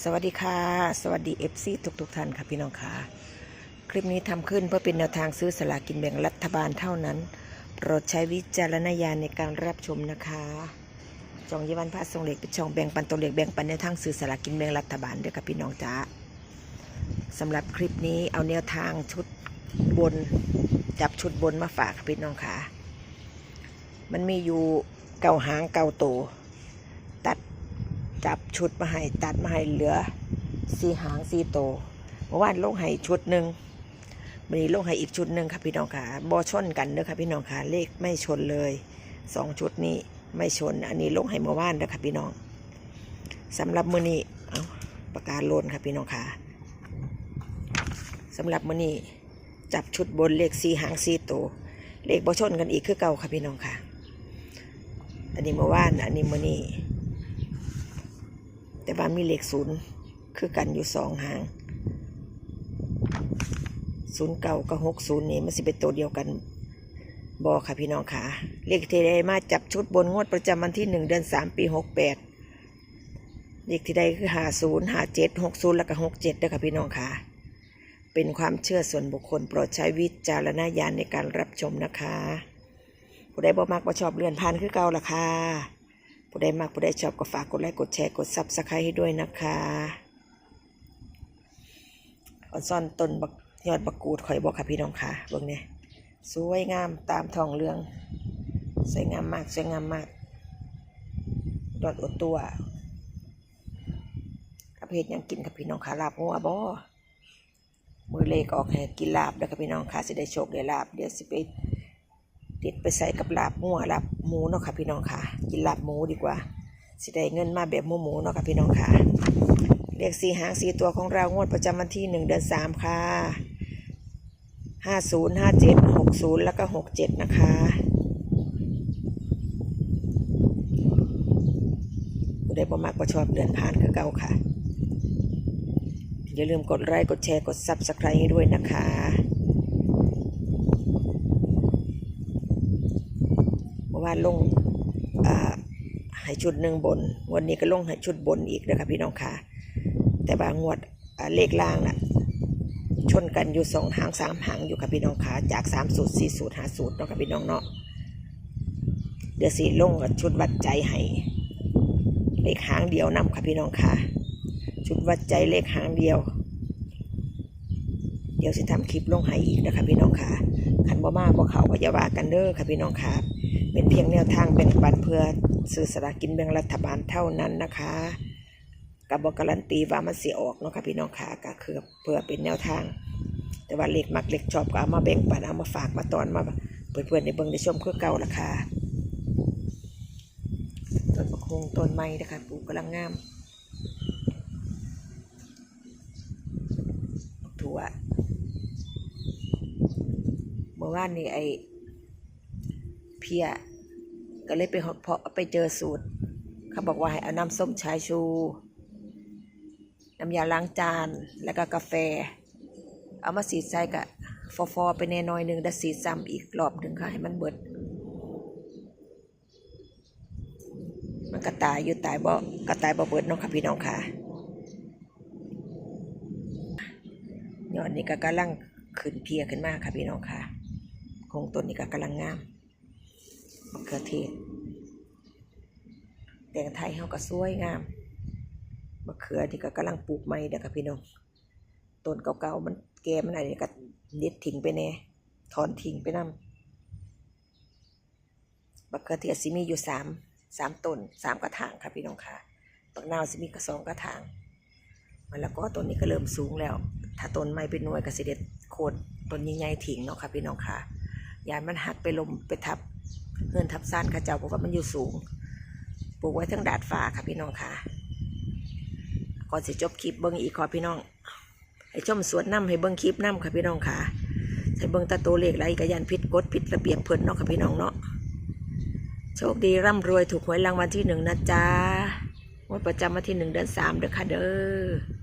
สวัสดีค่ะ สวัสดีเอฟซีทุกทุกท่านค่ะพี่น้องค่ะคลิปนี้ทำขึ้นเพื่อเป็นแนวทางซื้อสลากินแบ่งรัฐบาลเท่านั้น โปรดใช้วิจารณญาณในการรับชมนะคะจองยีวันพระทรงเหล็กเป็นช่องแบ่งปันตัวเหล็กแบ่งปันแนวทางซื้อสลากินแบ่งรัฐบาลด้วยค่ะพี่น้องจ้าสำหรับคลิปนี้เอาแนวทางชุดบน จับชุดบนมาฝากค่ะพี่น้องค่ะ มันมีอยู่เก่าหางเก่าโตวตัด จับชุดมาให้ตัดมาให้เหลือสีหางสีโตเมื่อวานลงให้ชุดหนึ่งวันนี้ลงให้อีกชุดหนึ่งค่ะพี่น้องค่ะบอชนกันเด้อค่ะพี่น้องค่ะเลขไม่ชนเลยสองชุดนี้ไม่ชน อันนี้ลงให้เมื่อวานเด้อค่ะพี่น้องสำหรับมือนี้เอาปากกาโลนค่ะพี่น้องค่ะสำหรับมือนี้จับชุดบนเลขสีหางสีโตเลขบอชนกันอีกคือเก่าค่ะพี่น้องค่ะ อันนี้เมื่อวานอันนี้มือนี้ แต่ว่ามีเลขศูนย์คือกันอยู่สองหางศูนย์เก่ากับหกศูนย์นี่มันสิเป็นตัวเดียวกันบอค่ะพี่น้องค่ะ เลขที่ได้มาจับชุดบนงวดประจำวันที่หนึ่งเดือนสามปีหกแปดเลขที่ได้คือหาศูนย์หาเจ็ดหกศูนย์แล้วก็หกเจ็ดด้วยค่ะพี่น้องค่ะ เป็นความเชื่อส่วนบุคคลโปรดใช้วิจารณญาณในการรับชมนะคะผู้ใดบ่มักบ่ชอบเลื่อนผ่านคือเก่าล่ะค่ะ ผู้ใดมากผู้ใดชอบก็ฝากกดไลค์กดแชร์กดซับสไครต์ให้ด้วยนะคะออนซ่อนต้นบักยอดบักกูดข่อยบอกค่ะพี่น้องค่ะเบิ่งเนี่ยสวยงามตามทองเรือง สวยงามมากสวยงามมากดอดอดตัวกับเพจยังกินกับพี่น้องค่ะลาบงัวบ่มือเลขออกให้กินลาบแล้วกับพี่น้องค่ะสิได้โชคได้ลาบเดี๋ยวสิไป ติดไปใส่กับลาบงัวลาบหมูเนาะค่ะพี่น้องค่ะ กินลาบหมูดีกว่า สิได้เงินมาแบบหมูหมูเนาะค่ะพี่น้องค่ะเลขสี่หางสี่ตัวของเรางวดประจำวันที่หนึ่งเดือนสามค่ะห้าศูนย์ห้าเจ็ดหกศูนย์แล้วก็หกเจ็ดนะคะผู้ใดบ่มักบ่ชอบเดินผ่านคือเก่าค่ะ อย่าลืมกดไลค์กดแชร์กดซับสไครต์ให้ด้วยนะคะ เมื่อ ว่าลงอ่าให้ชุดหนึ่งบน วันนี้ก็ลงให้ชุดบนอีกนะครับพี่น้องค่ะแต่บางงวดเลขล่างน่ะชนกันอยู่สองหางสามหางอยู่กับพี่น้องค่ะจากสามสูตรสี่สูตรห้าสูตรเนาะกับพี่น้องเนาะเดี๋ยวสีลงกับชุดวัดใจให้เลขหางเดียวนำค่ะพี่น้องค่ะชุดวัดใจเลขหางเดียว เดี๋ยวสิทำคลิปลงให้อีกนะคะพี่น้องค่ะขันบ่มาบ่เขาก็อย่าว่ากันเด้อค่ะพี่น้องค่ะ เป็นเพียงแนวทางแบ่งปันเพื่อซื้อสลากกินแบ่งรัฐบาลเท่านั้นนะคะกับบอกการันตีว่ามันเสียออกเนาะค่ะพี่น้องค่ะก็คือเพื่อเป็นแนวทาง แต่ว่าเล็กมักเล็กชอบก็เอามาแบ่งปันเอามาฝากมาตอนมาเพื่อนๆในเบิ่งในชมเคือเก่าละค่ะต้นประคงต้นไม้นะคะปลูกกำลังงามถั่วเมื่อวานนี้ไอ เพียก็เลยไปเพาะไปเจอสูตร เขาบอกว่าให้เอาน้ำส้มชายชู น้ำยาล้างจาน แล้วก็กาแฟ เอามาสีดใส่กับฟอฟอไปแน่น้อยหนึ่งแล้วสีซ้ำอีกรอบหนึ่งค่ะ ให้มันเบิด มันกระตายอยู่ตายบ่กระตายบ่เบิดเนาะค่ะพี่น้องค่ะยอดนี้ก็กำลังขึ้นเพียขึ้นมากค่ะพี่น้องค่ะคงต้นนี้ก็กำลังงาม มะเขือเทศแตงไทยเขาก็สวยงามมะเขือที่ก็กำลังปลูกใหม่เด้อค่ะพี่น้องต้นเก่าๆมันแก่มันอะไรก็เด็ดทิ้งไปแน่ถอนทิ้งไปนํมะเขือเทศสิมีอยู่สามสามต้นสามกระถางค่ะพี่น้องค่ะปักนาวสิมีกระสองกระถางมันแล้วก็ต้นนี้ก็เริ่มสูงแล้ว ถ้าต้นไม้เป็นหน่วยก็สิเด็ดโคนต้นใหญ่ๆทิ้งเนาะค่ะพี่น้องค่ะยานมันหักไปลมไปทับ เฮือนทับซ่านข้าเจ้าเพราะว่ามันอยู่สูง ปลูกไว้ทั้งดาดฟ้าค่ะพี่น้องค่ะก่อนสิจบคลิปเบิ้งอีกขอพี่น้อง ให้ชมสวนน้ำให้เบิ้งคลิปน้ำค่ะพี่น้องค่ะให้เบิ้งตาโตวเลขไรกระยันพิษกฎผิดระเบียบเพิ่นเนาะค่ะพี่น้องเนาะโชคดีร่ำรวยถูกหวยรางวัลที่หนึ่งนะจ๊ะงวดประจำวันที่หนึ่งเดือนสามเด้อค่ะเด้อ